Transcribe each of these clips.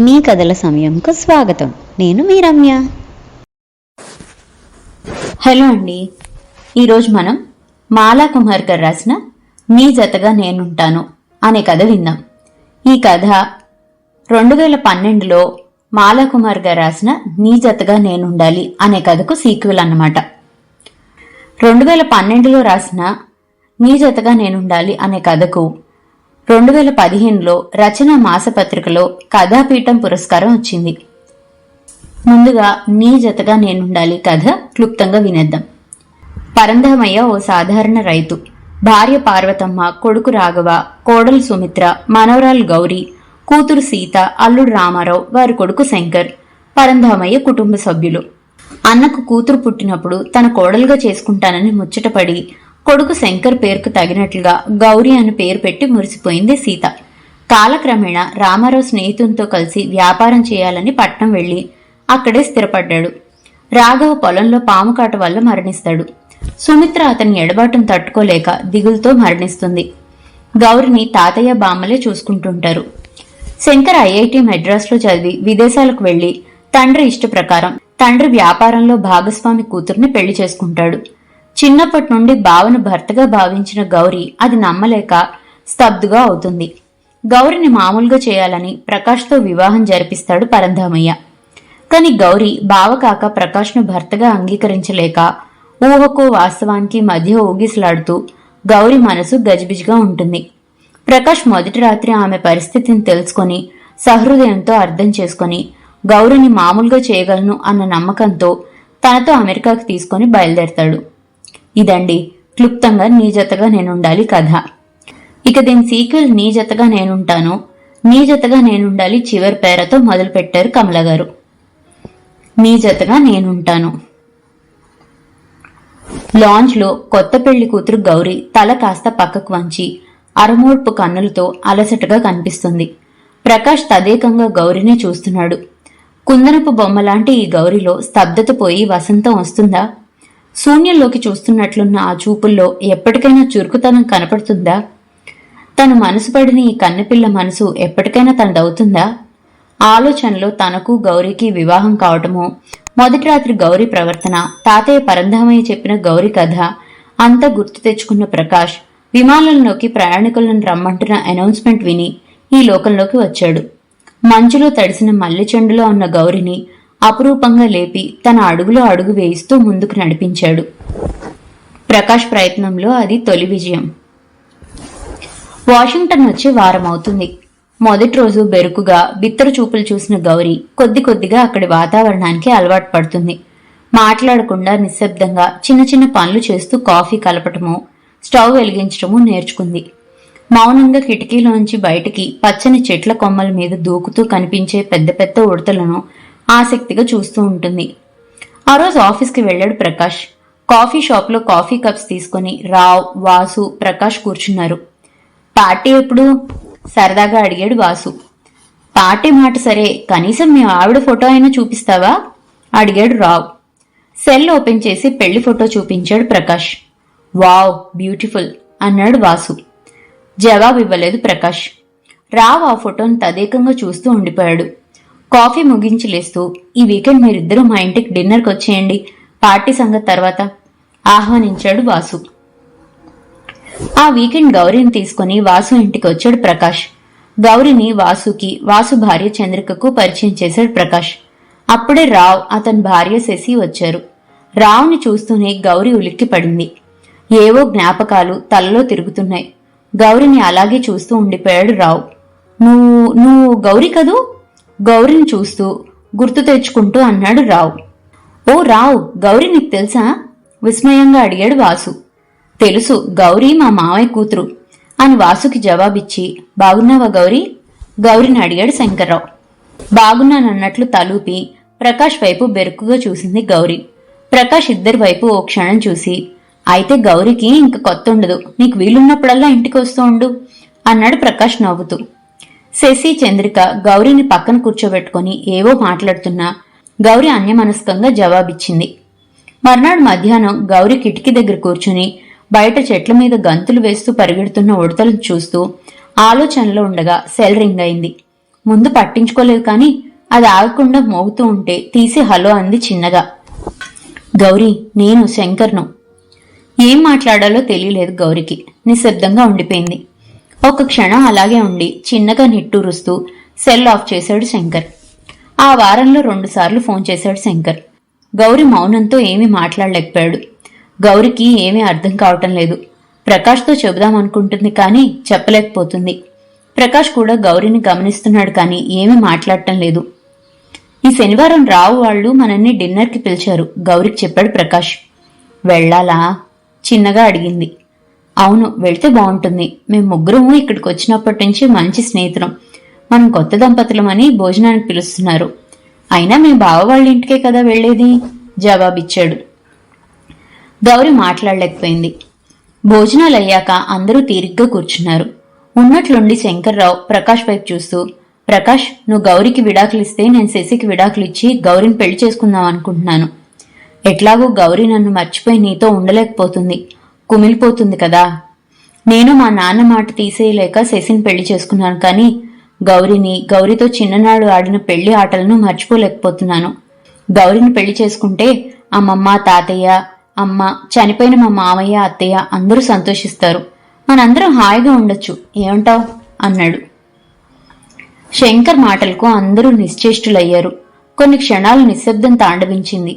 మీ కథల సమయంకు స్వాగతం. నేను మీ రమ్య హలో అండి. ఈరోజు మనం మాలా కుమార్ గారు రాసిన మీ జతగా నేనుంటాను అనే కథ విందాం. ఈ కథ రెండు వేల పన్నెండులో మాలా కుమార్ గారు రాసిన నీ జతగా నేనుండాలి అనే కథకు సీక్వెల్ అన్నమాట. రెండు వేల పన్నెండులో రాసిన నీ జతగా నేనుండాలి అనే కథకు రెండు వేల పదిహేనులో రచన మాసపత్రికలో కథాపీఠం పురస్కారం వచ్చింది. ముందుగా నీ జతగా నేనుండాలి కథ క్లుప్తంగా వినేద్దాం. పరంధామయ్య ఓ సాధారణ రైతు. భార్య పార్వతమ్మ కొడుకు రాఘవ కోడలు సుమిత్ర మనవరాలు గౌరీ కూతురు సీత అల్లుడు రామారావు వారి కొడుకు శంకర్ పరంధామయ్య కుటుంబ సభ్యులు. అన్నకు కూతురు పుట్టినప్పుడు తన కోడలుగా చేసుకుంటానని ముచ్చటపడి కొడుకు శంకర్ పేరుకు తగినట్లుగా గౌరీ అని పేరు పెట్టి మురిసిపోయింది సీత. కాలక్రమేణా రామారావు స్నేహితునితో కలిసి వ్యాపారం చేయాలని పట్నం వెళ్ళి అక్కడే స్థిరపడ్డాడు. రాఘవ పొలంలో పాము కాట వల్ల మరణిస్తాడు. సుమిత్ర అతని ఎడబాటును తట్టుకోలేక దిగులతో మరణిస్తుంది. గౌరిని తాతయ్య బామ్మలే చూసుకుంటుంటారు. శంకర్ ఐఐటి మెడ్రాస్లో చదివి విదేశాలకు వెళ్ళి తండ్రి ఇష్ట ప్రకారం తండ్రి వ్యాపారంలో భాగస్వామి కూతుర్ని పెళ్ళి చేసుకుంటాడు. చిన్నప్పటి నుండి బావను భర్తగా భావించిన గౌరి అది నమ్మలేక స్తబ్దుగా అవుతుంది. గౌరిని మామూలుగా చేయాలని ప్రకాష్తో వివాహం జరిపిస్తాడు పరంధామయ్య. కాని గౌరి బావ కాక ప్రకాష్ను భర్తగా అంగీకరించలేక ఊహకు వాస్తవానికి మధ్య ఊగిసలాడుతూ గౌరి మనసు గజిబిజిగా ఉంటుంది. ప్రకాష్ మొదటి రాత్రి ఆమె పరిస్థితిని తెలుసుకొని సహృదయంతో అర్థం చేసుకొని గౌరిని మామూలుగా చేయగలను అన్న నమ్మకంతో తనతో అమెరికాకు తీసుకొని బయలుదేరతాడు. ఇదండి. క్లుప్తంగా నీ జతగా నేనుండాలి కథ. ఇక దీని సీక్వెల్ నీ జతగా నేనుంటాను. నీ జతగా నేనుండాలి చివరి పేరతో మొదలుపెట్టారు కమల గారు. నీ జతగా నేనుంటాను. లాంజ్లో కొత్త పెళ్ళి కూతురు గౌరీ తల కాస్త పక్కకు వంచి అరమూర్పు కన్నులతో అలసటగా కనిపిస్తుంది. ప్రకాష్ తదేకంగా గౌరినే చూస్తున్నాడు. కుందనపు బొమ్మలాంటి ఈ గౌరిలో స్తబ్దత పోయి వసంతం వస్తుందా? శూన్యంలోకి చూస్తున్నట్లున్న ఆ చూపుల్లో ఎప్పటికైనా చురుకుతనం కనపడుతుందా? తను మనసు పడిన ఈ కన్నెపిల్ల మనసు ఎప్పటికైనా తనదవుతుందా? ఆలోచనలో తనకు గౌరీకి వివాహం కావటము మొదటి రాత్రి గౌరీ ప్రవర్తన తాతయ్య పరంధామయ్య చెప్పిన గౌరీ కథ అంతా గుర్తు తెచ్చుకున్న ప్రకాష్ విమానంలోకి ప్రయాణికులను రమ్మంటున్న అనౌన్స్మెంట్ విని ఈ లోకంలోకి వచ్చాడు. మంచులో తడిసిన మల్లెచెండులో ఉన్న గౌరిని అపురూపంగా లేపి తన అడుగులో అడుగు వేయిస్తూ ముందుకు నడిపించాడు. ప్రకాష్ ప్రయత్నంలో అది తొలి విజయం. వాషింగ్టన్ వచ్చి వారం అవుతుంది. మొదటి రోజు బెరుకుగా బిత్తర చూపులు చూసిన గౌరీ కొద్ది కొద్దిగా అక్కడి వాతావరణానికి అలవాటు పడుతుంది. మాట్లాడకుండా నిశ్శబ్దంగా చిన్న చిన్న పనులు చేస్తూ కాఫీ కలపటము స్టవ్ వెలిగించటము నేర్చుకుంది. మౌనంగా కిటికీలోంచి బయటికి పచ్చని చెట్ల కొమ్మల మీద దూకుతూ కనిపించే పెద్ద పెద్ద ఉడతలను ఆసక్తిగా చూస్తూ ఉంటుంది. ఆ రోజు ఆఫీస్కి వెళ్ళాడు ప్రకాష్. కాఫీ షాప్లో కాఫీ కప్స్ తీసుకుని రావ్ వాసు ప్రకాష్ కూర్చున్నారు. పార్టీ ఎప్పుడు? సరదాగా అడిగాడు వాసు. పార్టీ మాట సరే కనీసం మీ ఆవిడ ఫోటో అయినా చూపిస్తావా? అడిగాడు రావ్. సెల్ ఓపెన్ చేసి పెళ్ళి ఫోటో చూపించాడు ప్రకాష్. వావ్ బ్యూటిఫుల్ అన్నాడు వాసు. జవాబు ఇవ్వలేదు ప్రకాష్. రావ్ ఆ ఫోటోను తదేకంగా చూస్తూ ఉండిపోయాడు. కాఫీ ముగించి లేస్తూ ఈ వీకెండ్ మీరిద్దరూ మా ఇంటికి డిన్నర్కి వచ్చేయండి. పార్టీ సంగతి తర్వాత ఆహ్వానించాడు వాసు. ఆ వీకెండ్ గౌరీని తీసుకుని వాసు ఇంటికి వచ్చాడు ప్రకాష్. గౌరిని వాసుకి వాసు భార్య చంద్రికకు పరిచయం చేశాడు ప్రకాష్. అప్పుడే రావ్ అతని భార్య శశి వచ్చారు. రావుని చూస్తూనే గౌరి ఉలిక్కి పడింది. ఏవో జ్ఞాపకాలు తలలో తిరుగుతున్నాయి. గౌరిని అలాగే చూస్తూ ఉండిపోయాడు రావు. నువ్వు నువ్వు గౌరి కదూ? గౌరిని చూస్తూ గుర్తు తెచ్చుకుంటూ అన్నాడు రావు. ఓ రావు గౌరి నీకు తెలుసా? విస్మయంగా అడిగాడు వాసు. తెలుసు గౌరీ మా మావయ్య కూతురు అని వాసుకి జవాబిచ్చి బాగున్నావా గౌరీ? గౌరిని అడిగాడు శంకర్రావు. బాగున్నానన్నట్లు తలూపి ప్రకాష్ వైపు బెరుకుగా చూసింది గౌరీ. ప్రకాష్ ఇద్దరి వైపు ఓ క్షణం చూసి అయితే గౌరికి ఇంక కొత్త ఉండదు. నీకు వీలున్నప్పుడల్లా ఇంటికి వస్తూ ఉండు అన్నాడు ప్రకాష్ నవ్వుతూ. శశి చంద్రిక గౌరిని పక్కన కూర్చోబెట్టుకుని ఏవో మాట్లాడుతున్నా గౌరి అన్యమనస్కంగా జవాబిచ్చింది. మర్నాడు మధ్యాహ్నం గౌరి కిటికీ దగ్గర కూర్చుని బయట చెట్ల మీద గంతులు వేస్తూ పరిగెడుతున్న ఉడతలను చూస్తూ ఆలోచనలో ఉండగా సెల్ రింగ్ అయింది. ముందు పట్టించుకోలేదు కానీ అది ఆగకుండా మోగుతూ ఉంటే తీసి హలో అంది చిన్నగా. గౌరీ నేను శంకర్ను. ఏం మాట్లాడాలో తెలియలేదు గౌరికి. నిశ్శబ్దంగా ఉండిపోయింది. ఒక క్షణం అలాగే ఉండి చిన్నగా నిట్టూరుస్తూ సెల్ ఆఫ్ చేశాడు శంకర్. ఆ వారంలో రెండుసార్లు ఫోన్ చేశాడు శంకర్. గౌరి మౌనంతో ఏమీ మాట్లాడలేకపోయాడు. గౌరికి ఏమీ అర్థం కావటం లేదు. ప్రకాష్తో చెబుదామనుకుంటుంది కానీ చెప్పలేకపోతుంది. ప్రకాష్ కూడా గౌరిని గమనిస్తున్నాడు కానీ ఏమీ మాట్లాడటం లేదు. ఈ శనివారం రావు వాళ్ళు మనల్ని డిన్నర్కి పిలిచారు. గౌరికి చెప్పాడు ప్రకాష్. వెళ్ళాలా? చిన్నగా అడిగింది. అవును వెళ్తే బాగుంటుంది. మేము ముగ్గురము ఇక్కడికి వచ్చినప్పటి నుంచి మంచి స్నేహితులం. మనం కొత్త దంపతులమని భోజనానికి పిలుస్తున్నారు. అయినా మేము బావ వాళ్ళ ఇంటికే కదా వెళ్ళేది? జవాబిచ్చాడు. గౌరి మాట్లాడలేకపోయింది. భోజనాలు అయ్యాక అందరూ తీరిగ్గా కూర్చున్నారు. ఉన్నట్లుండి శంకర్రావు ప్రకాష్ వైపు చూస్తూ ప్రకాష్ నువ్వు గౌరికి విడాకులు ఇస్తే నేను శశికి విడాకులు ఇచ్చి గౌరిని పెళ్ళి చేసుకుందాం అనుకుంటున్నాను. ఎట్లాగూ గౌరీ నన్ను మర్చిపోయి నీతో ఉండలేకపోతుంది. కుమిలిపోతుంది కదా. నేను మా నాన్న మాట తీసేయలేక శశిని పెళ్ళి చేసుకున్నాను కానీ గౌరిని గౌరితో చిన్ననాడు ఆడిన పెళ్ళి ఆటలను మర్చిపోలేకపోతున్నాను. గౌరిని పెళ్ళి చేసుకుంటే అమ్మమ్మ తాతయ్య అమ్మ చనిపోయిన మా మామయ్య అత్తయ్య అందరూ సంతోషిస్తారు. మనందరం హాయిగా ఉండొచ్చు. ఏమంటావ్? అన్నాడు. శంకర్ మాటలకు అందరూ నిశ్చేష్టులయ్యారు. కొన్ని క్షణాలు నిశ్శబ్దం తాండవించింది.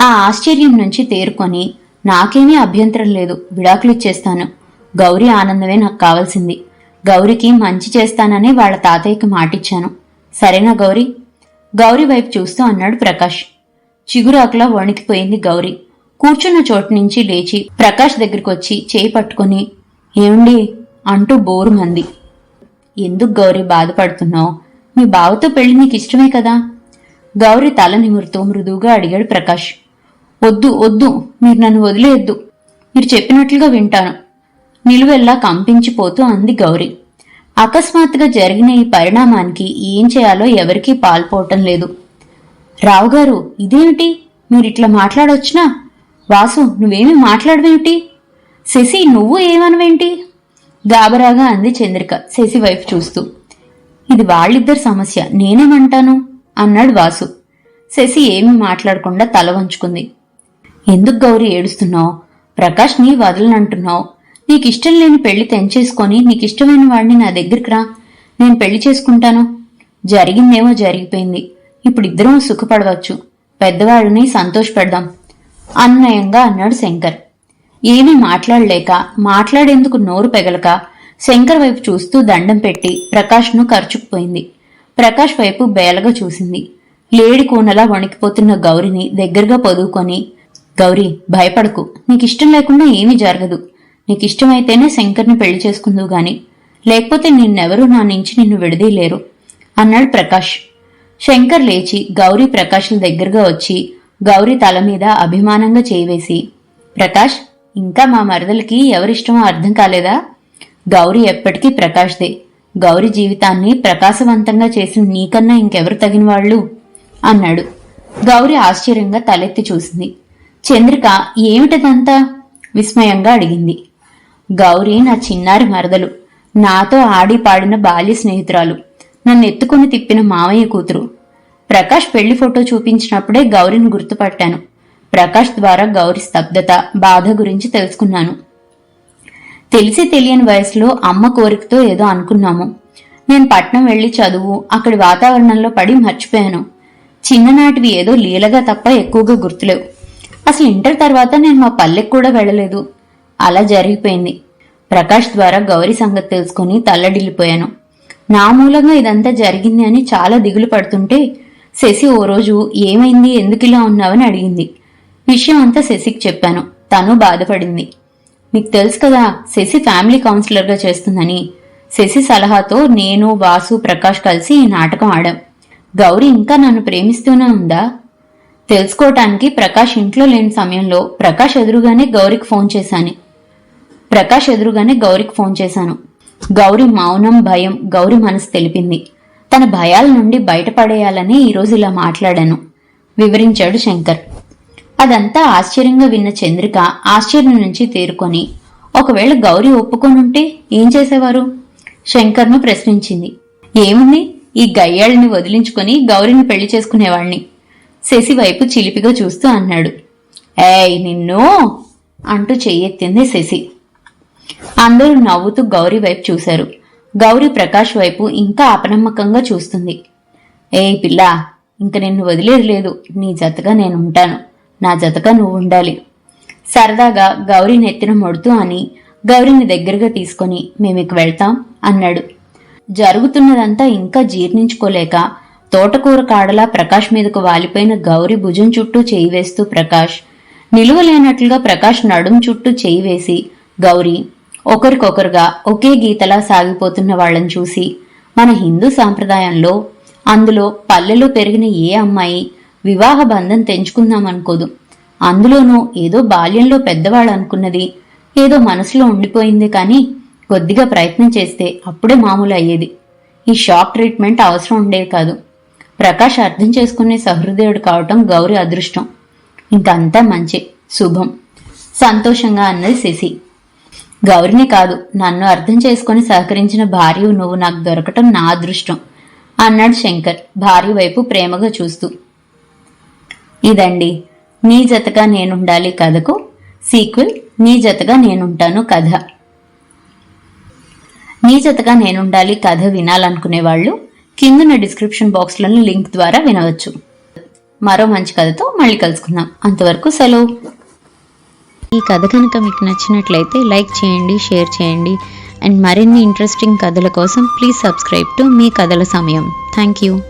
ఆ ఆశ్చర్యం నుంచి తేరుకొని నాకేమీ అభ్యంతరం లేదు. విడాకులు ఇచ్చేస్తాను. గౌరీ ఆనందమే నాకు కావాల్సింది. గౌరికి మంచి చేస్తానని వాళ్ళ తాతయ్యకి మాటిచ్చాను. సరేనా గౌరీ? గౌరీ వైపు చూస్తూ అన్నాడు ప్రకాష్. చిగురాకులా వణికిపోయింది గౌరీ. కూర్చున్న చోటు నుంచి లేచి ప్రకాష్ దగ్గరికి వచ్చి చేయి పట్టుకొని ఏమండి? అంటూ బోరు మంది. ఎందుకు గౌరీ బాధపడుతున్నావు? మీ బావతో పెళ్ళి నీకు ఇష్టమే కదా? గౌరీ తల నిమురుతూ మృదువుగా అడిగాడు ప్రకాష్. వద్దు వద్దు మీరు నన్ను వదిలేయద్దు. మీరు చెప్పినట్లుగా వింటాను. నిలువెల్లా కంపించిపోతూ అంది గౌరీ. అకస్మాత్తుగా జరిగిన ఈ పరిణామానికి ఏం చేయాలో ఎవరికీ పాల్పోవటం లేదు. రావుగారు ఇదేమిటి? మీరిట్లా మాట్లాడొచ్చునా? వాసు నువ్వేమి మాట్లాడవేమిటి? శశి నువ్వు ఏమనవేంటి? గాబరాగా అంది చంద్రిక శశి వైపు చూస్తూ. ఇది వాళ్ళిద్దరి సమస్య నేనేమంటాను? అన్నాడు వాసు. శశి ఏమీ మాట్లాడకుండా తల వంచుకుంది. ఎందుకు గౌరీ ఏడుస్తున్నావు? ప్రకాష్ నీ వదలనంటున్నావు నీకిష్టం లేని పెళ్ళి తెంచేసుకొని నీకిష్టమైన వాడిని నా దగ్గరికి రా. నేను పెళ్ళి చేసుకుంటాను. జరిగిందేమో జరిగిపోయింది. ఇప్పుడు ఇద్దరం సుఖపడవచ్చు. పెద్దవాళ్ళని సంతోషపెడదాం. అన్వయంగా అన్నాడు శంకర్. ఏమీ మాట్లాడలేక మాట్లాడేందుకు నోరు పెగలక శంకర్ వైపు చూస్తూ దండం పెట్టి ప్రకాష్ను ఖర్చుకుపోయింది ప్రకాష్ వైపు బేలగా చూసింది. లేడి కూనలా వణికిపోతున్న గౌరిని దగ్గరగా పొదువుకొని గౌరీ భయపడకు. నీకిష్టం లేకుండా ఏమీ జరగదు. నీకిష్టమైతేనే శంకర్ని పెళ్ళి చేసుకుందువు గాని. లేకపోతే నిన్నెవరూ నా నుంచి నిన్ను విడదీయలేరు. అన్నాడు ప్రకాష్. శంకర్ లేచి గౌరీ ప్రకాష్ల దగ్గరగా వచ్చి గౌరీ తల మీద అభిమానంగా చేయివేసి ప్రకాష్ ఇంకా మా మరదలకి ఎవరిష్టమో అర్థం కాలేదా? గౌరీ ఎప్పటికీ ప్రకాష్దే. గౌరీ జీవితాన్ని ప్రకాశవంతంగా చేసిన నీకన్నా ఇంకెవరు తగిన వాళ్ళు అన్నాడు. గౌరీ ఆశ్చర్యంగా తలెత్తి చూసింది. చంద్రిక ఏమిటదంతా? విస్మయంగా అడిగింది. గౌరీ నా చిన్నారి మరదలు. నాతో ఆడి పాడిన బాల్య స్నేహితురాలు. నన్ను ఎత్తుకుని తిప్పిన మావయ్య కూతురు. ప్రకాష్ పెళ్ళి ఫోటో చూపించినప్పుడే గౌరిని గుర్తుపట్టాను. ప్రకాష్ ద్వారా గౌరి స్తబ్దత బాధ గురించి తెలుసుకున్నాను. తెలిసి తెలియని వయసులో అమ్మ కోరికతో ఏదో అనుకున్నాము. నేను పట్నం వెళ్ళి చదువు అక్కడి వాతావరణంలో పడి మర్చిపోయాను. చిన్ననాటివి ఏదో లీలగా తప్ప ఎక్కువగా గుర్తులేవు. అసలు ఇంటర్ తర్వాత నేను మా పల్లెకి కూడా వెళ్ళలేదు. అలా జరిగిపోయింది. ప్రకాష్ ద్వారా గౌరీ సంగతి తెలుసుకుని తల్లడిల్లిపోయాను. నా మూలంగా ఇదంతా జరిగింది అని చాలా దిగులు పడుతుంటే శశి ఓ రోజు ఏమైంది? ఎందుకు ఇలా ఉన్నావని అడిగింది. విషయం అంతా శశికి చెప్పాను. తను బాధపడింది. మీకు తెలుసు కదా శశి ఫ్యామిలీ కౌన్సిలర్గా చేస్తుందని. శశి సలహాతో నేను వాసు ప్రకాష్ కలిసి ఈ నాటకం ఆడాం. గౌరీ ఇంకా నన్ను ప్రేమిస్తూనే ఉందా? తెలుసుకోవటానికి ప్రకాష్ ఇంట్లో లేని సమయంలో ప్రకాష్ ఎదురుగానే గౌరికి ఫోన్ చేశాను. ప్రకాష్ ఎదురుగానే గౌరికి ఫోన్ చేశాను. గౌరి మౌనం భయం గౌరి మనసు తెలిపింది. తన భయాల నుండి బయటపడేయాలని ఈరోజు ఇలా మాట్లాడాను. వివరించాడు శంకర్. అదంతా ఆశ్చర్యంగా విన్న చంద్రిక ఆశ్చర్యం నుంచి తేరుకొని ఒకవేళ గౌరీ ఒప్పుకొనుంటే ఏం చేసేవారు? శంకర్ను ప్రశ్నించింది. ఏముంది? ఈ గయ్యాళ్ళని వదిలించుకొని గౌరిని పెళ్ళి చేసుకునేవాణ్ణి. శశి వైపు చిలిపిగా చూస్తూ అన్నాడు. ఏయ్ నిన్ను అంటూ చెయ్యెత్తింది శశి. అందరూ నవ్వుతూ గౌరీ వైపు చూశారు. గౌరీ ప్రకాష్ వైపు ఇంకా అపనమ్మకంగా చూస్తుంది. ఏయ్ పిల్ల ఇంక నిన్ను వదిలేదు లేదు. నీ జతగా నేను ఉంటాను. నా జతగా నువ్వు ఉండాలి. సరదాగా గౌరీ నెత్తిన మొడుతూ అని గౌరీని దగ్గరగా తీసుకొని మేమిక వెళ్తాం అన్నాడు. జరుగుతున్నదంతా ఇంకా జీర్ణించుకోలేక తోటకూర కాడలా ప్రకాష్ మీదకు వాలిపోయిన గౌరి భుజం చుట్టూ చేయి వేస్తూ ప్రకాష్ నిలువలేనట్లుగా ప్రకాష్ నడుం చుట్టూ చేయి వేసి గౌరీ ఒకరికొకరుగా ఒకే గీతలా సాగిపోతున్న వాళ్ళని చూసి మన హిందూ సాంప్రదాయంలో అందులో పల్లెలో పెరిగిన ఏ అమ్మాయి వివాహ బంధం తెంచుకుందామనుకోదు. అందులోనూ ఏదో బాల్యంలో పెద్దవాళ్ళు అనుకున్నది ఏదో మనసులో ఉండిపోయింది కానీ కొద్దిగా ప్రయత్నం చేస్తే అప్పుడే మామూలు అయ్యేది. ఈ షాక్ ట్రీట్మెంట్ అవసరం ఉండేది కాదు. ప్రకాష్ అర్థం చేసుకునే సహృదయుడు కావటం గౌరి అదృష్టం. ఇంకంతా మంచి శుభం. సంతోషంగా అన్నది శశి. గౌరిని కాదు నన్ను అర్థం చేసుకుని సహకరించిన భార్య నువ్వు నాకు దొరకటం నా అదృష్టం అన్నాడు శంకర్ భార్య వైపు ప్రేమగా చూస్తూ. ఇదండి నీ జతగా నేనుండాలి కథకు సీక్వెల్ నీ జతగా నేనుంటాను కథ. నీ జతగా నేనుండాలి కథ వినాలనుకునే వాళ్ళు కిందన డిస్క్రిప్షన్ బాక్స్లోని లింక్ ద్వారా వినవచ్చు. మరో మంచి కథతో మళ్ళీ కలుసుకుందాం. అంతవరకు సెలవు. ఈ కథ కనుక మీకు నచ్చినట్లయితే లైక్ చేయండి షేర్ చేయండి. అండ్ మరిన్ని ఇంట్రెస్టింగ్ కథల కోసం ప్లీజ్ సబ్స్క్రైబ్ టు మీ కథల సమయం. Thank you